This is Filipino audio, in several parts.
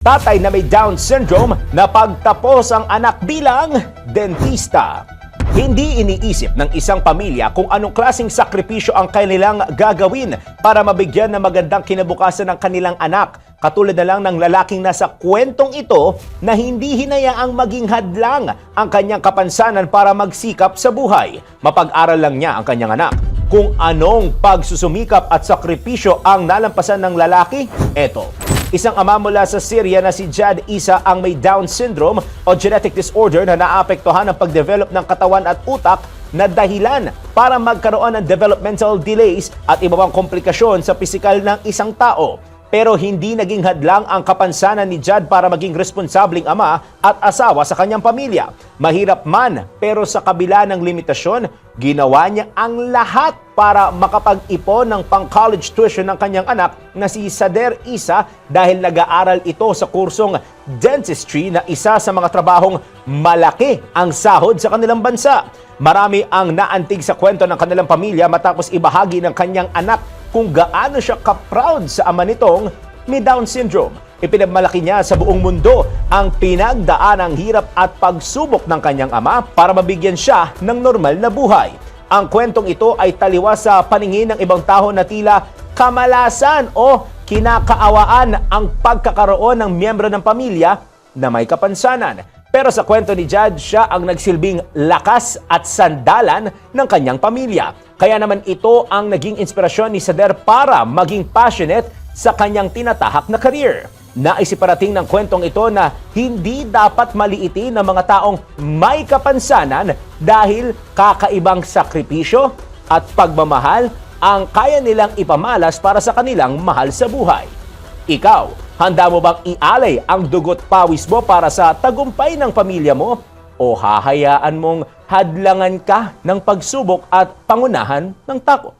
Tatay na may Down syndrome na pagtapos ang anak bilang dentista. Hindi iniisip ng isang pamilya kung anong klaseng sakripisyo ang kanilang gagawin para mabigyan ng magandang kinabukasan ng kanilang anak. Katulad na lang ng lalaking nasa kwentong ito na hindi hinayaang maging hadlang ang kanyang kapansanan para magsikap sa buhay. Mapag-aral lang niya ang kanyang anak. Kung anong pagsusumikap at sakripisyo ang nalampasan ng lalaki, eto. Isang ama mula sa Syria na si Jad Isa ang may Down syndrome o genetic disorder na naapektuhan ang pagdevelop ng katawan at utak na dahilan para magkaroon ng developmental delays at iba pang komplikasyon sa pisikal ng isang tao. Pero hindi naging hadlang ang kapansanan ni Jad para maging responsabling ama at asawa sa kanyang pamilya. Mahirap man, pero sa kabila ng limitasyon, ginawa niya ang lahat para makapag-ipon ng pang-college tuition ng kanyang anak na si Sader Isa dahil nag-aaral ito sa kursong dentistry na isa sa mga trabahong malaki ang sahod sa kanilang bansa. Marami ang naantig sa kwento ng kanilang pamilya matapos ibahagi ng kanyang anak kung gaano siya ka-proud sa ama nitong may Down syndrome. Ipinagmalaki niya sa buong mundo ang pinagdaan ng hirap at pagsubok ng kanyang ama para mabigyan siya ng normal na buhay. Ang kwentong ito ay taliwas sa paningin ng ibang tao na tila kamalasan o kinakaawaan ang pagkakaroon ng miyembro ng pamilya na may kapansanan. Pero sa kwento ni Jad, siya ang nagsilbing lakas at sandalan ng kanyang pamilya. Kaya naman ito ang naging inspirasyon ni Sader para maging passionate sa kanyang tinatahak na career. Naisiparating ng kwentong ito na hindi dapat maliitin ng mga taong may kapansanan dahil kakaibang sakripisyo at pagmamahal ang kaya nilang ipamalas para sa kanilang mahal sa buhay. Ikaw, handa mo bang ialay ang dugot pawis mo para sa tagumpay ng pamilya mo? O hahayaan mong hadlangan ka ng pagsubok at pangunahan ng takot?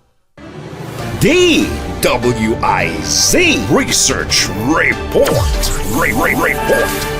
DWIZ Research Report. Re- Re- Report.